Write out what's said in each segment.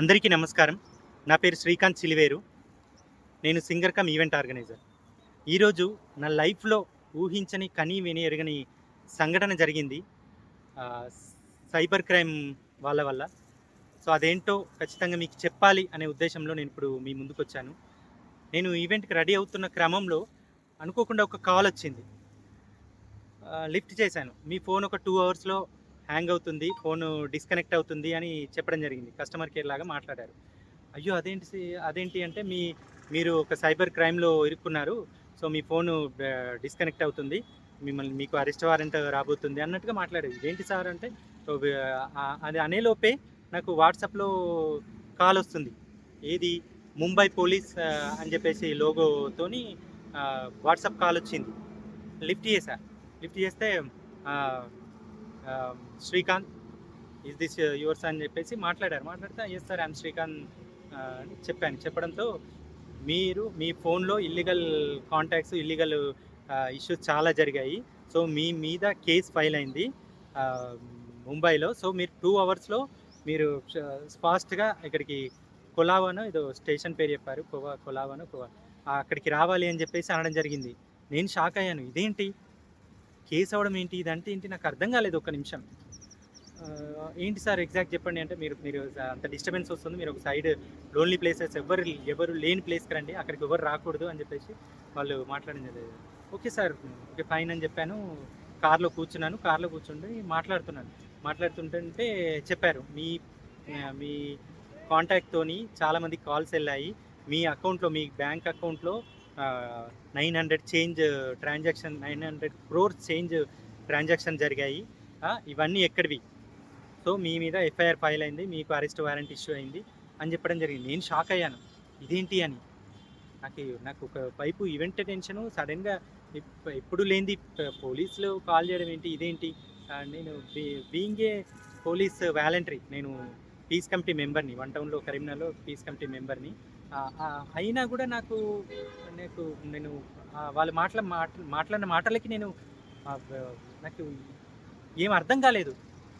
అందరికీ నమస్కారం. నా పేరు శ్రీకాంత్ సిలివేరు. నేను సింగర్ కమ్ ఈవెంట్ ఆర్గనైజర్. ఈరోజు నా లైఫ్లో ఊహించని కని విని ఎరగని సంఘటన జరిగింది. సైబర్ క్రైమ్ వాళ్ళ వల్ల. సో అదేంటో ఖచ్చితంగా మీకు చెప్పాలి అనే ఉద్దేశంలో నేను ఇప్పుడు మీ ముందుకు వచ్చాను నేను ఈవెంట్కి రెడీ అవుతున్న క్రమంలో అనుకోకుండా ఒక కాల్ వచ్చింది. లిఫ్ట్ చేశాను. మీ ఫోన్ ఒక టూ అవర్స్లో హ్యాంగ్ అవుతుంది ఫోన్ డిస్కనెక్ట్ అవుతుంది అని చెప్పడం జరిగింది. కస్టమర్ కేర్ లాగా మాట్లాడారు. అయ్యో! అదేంటి అదేంటి అంటే మీ మీరు ఒక సైబర్ క్రైమ్లో ఇరుక్కున్నారు. సో మీ ఫోను డిస్కనెక్ట్ అవుతుంది. మిమ్మల్ని మీకు అరెస్ట్ వారెంట్ రాబోతుంది అన్నట్టుగా మాట్లాడేది ఇదేంటి సార్ అంటే సో అది అనేలోపే నాకు వాట్సాప్లో కాల్ వస్తుంది. ఏది? ముంబై పోలీస్ అని చెప్పేసి లోగోతోని వాట్సాప్ కాల్ వచ్చింది. లిఫ్ట్ చేశా లిఫ్ట్ చేస్తే శ్రీకాంత్ ఇస్ దిస్ యువర్స్ అని చెప్పేసి మాట్లాడారు. మాట్లాడితే ఎస్ సార్ ఐమ్ శ్రీకాంత్ అని చెప్పాను. చెప్పడంతో మీరు మీ ఫోన్లో ఇల్లీగల్ కాంటాక్ట్స్ ఇల్లీగల్ ఇష్యూస్ చాలా జరిగాయి. సో మీ మీద కేస్ ఫైల్ అయింది um, ముంబైలో. సో మీరు టూ అవర్స్లో మీరు uh, ఫాస్ట్గా ఇక్కడికి కొలావానో ఏదో స్టేషన్ పేరు చెప్పారు కొవా కొలావానో కొవా అక్కడికి రావాలి అని చెప్పేసి అనడం జరిగింది. నేను షాక్ అయ్యాను. ఇదేంటి? కేసు అవడం ఏంటి? ఇదంటే ఏంటి? నాకు అర్థం కాలేదు ఒక నిమిషం. ఏంటి సార్ ఎగ్జాక్ట్ చెప్పండి అంటే మీరు మీరు అంత డిస్టర్బెన్స్ వస్తుంది. మీరు ఒక సైడ్ లోన్లీ ప్లేసెస్ ఎవరు ఎవరు లేని ప్లేస్కి రండి. అక్కడికి ఎవరు రాకూడదు అని చెప్పేసి వాళ్ళు మాట్లాడింది ఓకే సార్ ఓకే ఫైన్ అని చెప్పాను. కార్లో కూర్చున్నాను. కార్లో కూర్చుండి మాట్లాడుతున్నాను. మాట్లాడుతుంటే చెప్పారు. మీ మీ కాంటాక్ట్తోని చాలామంది కాల్స్ వెళ్ళాయి. మీ అకౌంట్లో మీ బ్యాంక్ అకౌంట్లో nine hundred change transaction nine hundred crores change transaction జరిగాయి. ఇవన్నీ ఎక్కడివి? సో మీ మీద ఎఫ్ఐఆర్ ఫైల్ అయింది మీకు అరెస్ట్ వారెంట్ ఇష్యూ అయింది అని చెప్పడం జరిగింది. నేను షాక్ అయ్యాను. ఇదేంటి అని? నాకు నాకు ఒక వైపు ఈవెంట్ టెన్షను సడన్గా ఎప్పుడు లేనిది పోలీసులు కాల్ చేయడం ఏంటి ఇదేంటి? నేను బీయింగ్ ఏ పోలీస్ వాలంటరీ నేను పీస్ కమిటీ మెంబర్ని వన్ టౌన్లో కరీంనగర్లో పీస్ కమిటీ మెంబర్ని. అయినా కూడా నాకు నాకు నేను వాళ్ళ వాళ్ళు మాట్లా మాట్లాడిన మాటలకి నేను నాకు ఏం అర్థం కాలేదు.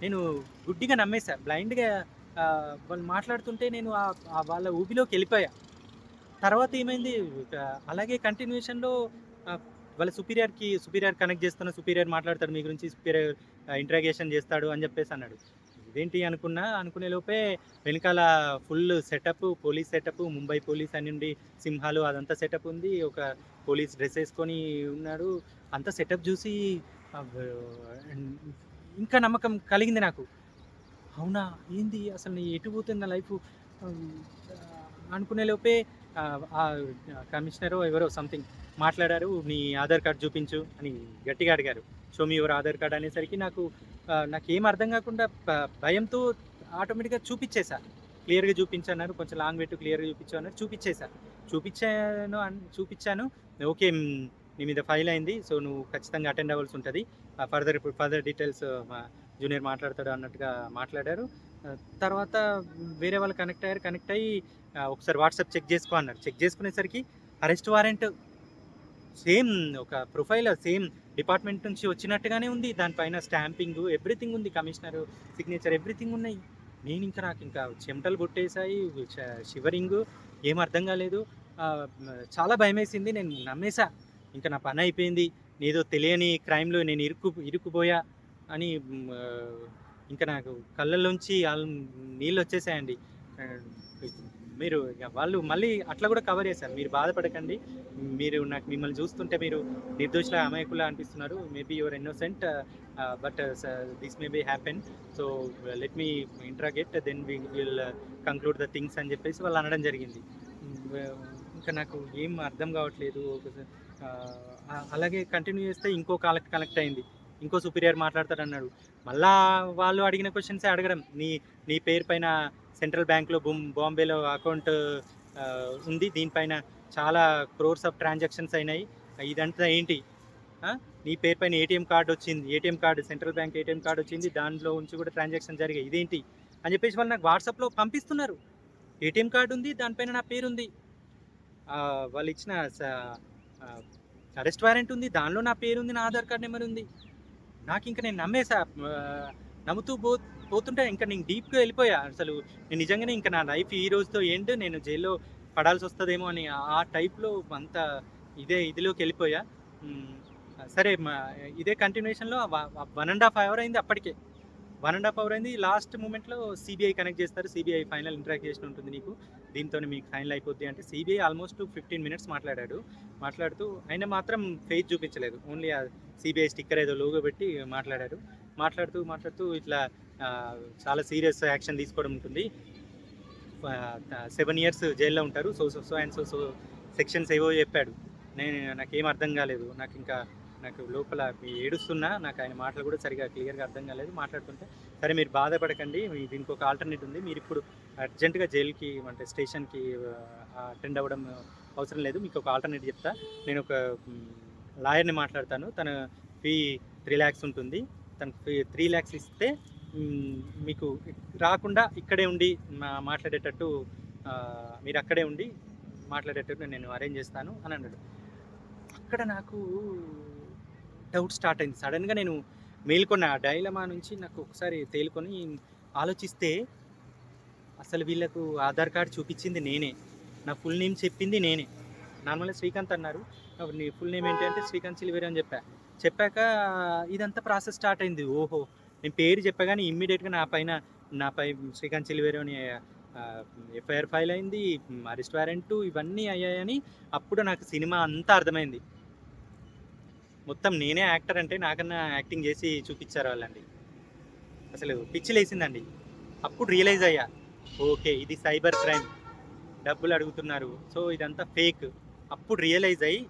నేను గుడ్డిగా నమ్మేశా బ్లైండ్గా వాళ్ళు మాట్లాడుతుంటే నేను వాళ్ళ ఊబిలోకి వెళ్ళిపోయా. తర్వాత ఏమైంది? అలాగే కంటిన్యూషన్లో వాళ్ళ సుపీరియర్కి సుపీరియర్ కనెక్ట్ చేస్తున్న సుపీరియర్ మాట్లాడతాడు మీ గురించి సుపీరియర్ ఇంట్రాగేషన్ చేస్తాడు అని చెప్పేసి అన్నాడు. ఇదేంటి అనుకున్నా అనుకునే లోపే వెనకాల full setup police setup Mumbai police అని ఉండి సింహాలు అదంతా సెటప్ ఉంది. ఒక పోలీస్ డ్రెస్ వేసుకొని ఉన్నాడు. అంత సెటప్ చూసి ఇంకా నమ్మకం కలిగింది నాకు. అవునా? ఏంది? అసలు నీ ఎటు పోతుంది నా లైఫ్? అనుకునే లోపే కమిషనరు ఎవరో సంథింగ్ మాట్లాడారు. నీ ఆధార్ కార్డ్ చూపించు అని గట్టిగా అడిగారు. సో మీ ఎవరు ఆధార్ కార్డ్ అనేసరికి నాకు నాకు అర్థం కాకుండా భయంతో ఆటోమేటిక్గా చూపించేశా క్లియర్గా చూపించన్నారు కొంచెం లాంగ్ పెట్టు క్లియర్గా చూపించాను అన్నారు చూపించేశా చూపించాను అన్- చూపించాను ఓకే నీ మీద ఫైల్ అయింది సో నువ్వు ఖచ్చితంగా అటెండ్ అవ్వాల్సి ఉంటుంది. ఫర్దర్ ఇప్పుడు ఫర్దర్ డీటెయిల్స్ మా జూనియర్ మాట్లాడతాడు అన్నట్టుగా మాట్లాడారు. తర్వాత వేరే వాళ్ళు కనెక్ట్ అయ్యారు కనెక్ట్ అయ్యి ఒకసారి వాట్సాప్ చెక్ చేసుకో అన్నారు. చెక్ చేసుకునేసరికి అరెస్ట్ వారెంట్ సేమ్ ఒక ప్రొఫైల్ సేమ్ డిపార్ట్మెంట్ నుంచి వచ్చినట్టుగానే ఉంది. దానిపైన స్టాంపింగ్ ఎవ్రీథింగ్ ఉంది. కమిషనర్ సిగ్నేచర్ ఎవ్రీథింగ్ ఉన్నాయి. నేను ఇంకా నాకు ఇంకా చెమటలు కొట్టేశాయి. షివరింగ్ ఏం అర్థం కాలేదు. చాలా భయం వేసింది నేను నమ్మేశా. ఇంకా నా పని అయిపోయింది. ఏదో తెలియని క్రైమ్లో నేను ఇరుక్కు ఇరుక్కుపోయా అని ఇంకా నాకు కళ్ళల్లోంచి ఆల్- నీళ్ళు వచ్చేసాయండి మీరు వాళ్ళు మళ్ళీ అట్లా కూడా కవర్ చేశారు. మీరు బాధపడకండి. మీరు నాకు మిమ్మల్ని చూస్తుంటే మీరు నిర్దోషుల అమాయకులా అనిపిస్తున్నారు. Maybe your innocent but this may be happen so let me interrogate then we will conclude the things అని చెప్పేసి వాళ్ళు అనడం జరిగింది. Mm, ఇంకా నాకు ఏం అర్థం కావట్లేదు. అలాగే కంటిన్యూ చేస్తే ఇంకో కాలకి కనెక్ట్ అయింది. ఇంకో సుపీరియర్ మాట్లాడతాడు అన్నాడు మళ్ళా వాళ్ళు అడిగిన క్వశ్చన్సే అడగడం. నీ నీ పేరు పైన సెంట్రల్ బ్యాంక్లో బొమ్ బాంబేలో అకౌంట్ ఉంది. దీనిపైన చాలా క్రోర్స్ ఆఫ్ ట్రాన్సాక్షన్స్ అయినాయి. ఇదంతా ఏంటి? నీ పేరు పైన ఏటీఎం కార్డు వచ్చింది. ATM card central bank ATM card వచ్చింది. దాంట్లో ఉంచి కూడా ట్రాన్సాక్షన్ జరిగాయి. ఇదేంటి? అని చెప్పేసి వాళ్ళు నాకు వాట్సాప్లో పంపిస్తున్నారు. ఏటీఎం కార్డు ఉంది. దానిపైన నా పేరు ఉంది వాళ్ళు ఇచ్చిన అరెస్ట్ వారెంట్ ఉంది. దానిలో నా పేరు ఉంది నా ఆధార్ కార్డ్ నెంబర్ ఉంది. నాకు ఇంకా నేను నమ్మేసా. నమ్ముతూ పో పోతుంటే ఇంకా నేను డీప్గా వెళ్ళిపోయా. అసలు నేను నిజంగానే ఇంకా నా లైఫ్ ఈ రోజుతో ఏంటి నేను జైల్లో పడాల్సి వస్తుందేమో అని ఆ టైప్లో అంత ఇదే ఇదిలోకి వెళ్ళిపోయా. సరే మా ఇదే కంటిన్యూషన్లో వన్ అండ్ హాఫ్ అవర్ అయింది అప్పటికే. వన్ అండ్ హాఫ్ అవర్ అయింది. లాస్ట్ మూమెంట్లో సిబిఐ కనెక్ట్ చేస్తారు. సిబిఐ ఫైనల్ ఇంటరాక్షన్ ఉంటుంది నీకు. దీంతో మీకు ఫైనల్ అయిపోద్ది అంటే సిబిఐ ఆల్మోస్ట్ ఫిఫ్టీన్ మినిట్స్ మాట్లాడాడు. మాట్లాడుతూ ఆయన మాత్రం ఫేస్ చూపించలేదు. ఓన్లీ ఆ సిబిఐ స్టిక్కర్ ఏదో లోగో పెట్టి మాట్లాడాడు. మాట్లాడుతూ మాట్లాడుతూ ఇట్లా చాలా సీరియస్ యాక్షన్ తీసుకోవడం ఉంటుంది. సెవెన్ ఇయర్స్ జైల్లో ఉంటారు. So so so and so so sections ఏవో చెప్పాడు. నేను నాకేం అర్థం కాలేదు. నాకు ఇంకా నాకు లోపల ఏడుస్తున్నా నాకు ఆయన మాటలు కూడా సరిగా క్లియర్గా అర్థం కాలేదు. మాట్లాడుతుంటే సరే మీరు బాధపడకండి మీ దీనికి ఒక ఆల్టర్నేట్ ఉంది. మీరు ఇప్పుడు అర్జెంటుగా జైలుకి అంటే స్టేషన్కి అటెండ్ అవ్వడం అవసరం లేదు. మీకు ఒక ఆల్టర్నేట్ చెప్తా. నేను ఒక లాయర్ని మాట్లాడతాను. తన ఫీ త్రీ ల్యాక్స్ ఉంటుంది. తనకు త్రీ ల్యాక్స్ ఇస్తే మీకు రాకుండా ఇక్కడే ఉండి మా- మాట్లాడేటట్టు మీరు అక్కడే ఉండి మాట్లాడేటట్టు నేను అరేంజ్ చేస్తాను అని అన్నాడు. అక్కడ నాకు డౌట్ స్టార్ట్ అయింది. సడన్గా నేను మేల్కొన్న డైలమా నుంచి నాకు ఒకసారి తేలుకొని ఆలోచిస్తే అసలు వీళ్ళకు ఆధార్ కార్డు చూపించింది నేనే. నా ఫుల్ నేమ్ చెప్పింది నేనే. నార్మల్గా శ్రీకాంత్ అన్నారు. "అప్పుడు నీ ఫుల్ నేమ్ ఏంటి అంటే శ్రీకాంత్ సిలివేరి అని చెప్పాను చెప్పాక ఇదంతా ప్రాసెస్ స్టార్ట్ అయింది. ఓహో నేను పేరు చెప్పగానే ఇమ్మీడియట్గా నా పైన నాపై శ్రీకాంత్ సిలివేరి అని ఎఫ్ఐఆర్ ఫైల్ అయింది. అరెస్ట్ వారెంట్ ఇవన్నీ అయ్యాయని అప్పుడు నాకు సినిమా అంతా అర్థమైంది. మొత్తం నేనే యాక్టర్ అంటే నాకన్నా యాక్టింగ్ చేసి చూపించారు వాళ్ళండి. అసలు పిచ్చి లేసిందండి అప్పుడు రియలైజ్ అయ్యా. ఓకే ఇది సైబర్ క్రైమ్. డబ్బులు అడుగుతున్నారు. సో ఇదంతా ఫేక్. అప్పుడు రియలైజ్ అయ్యి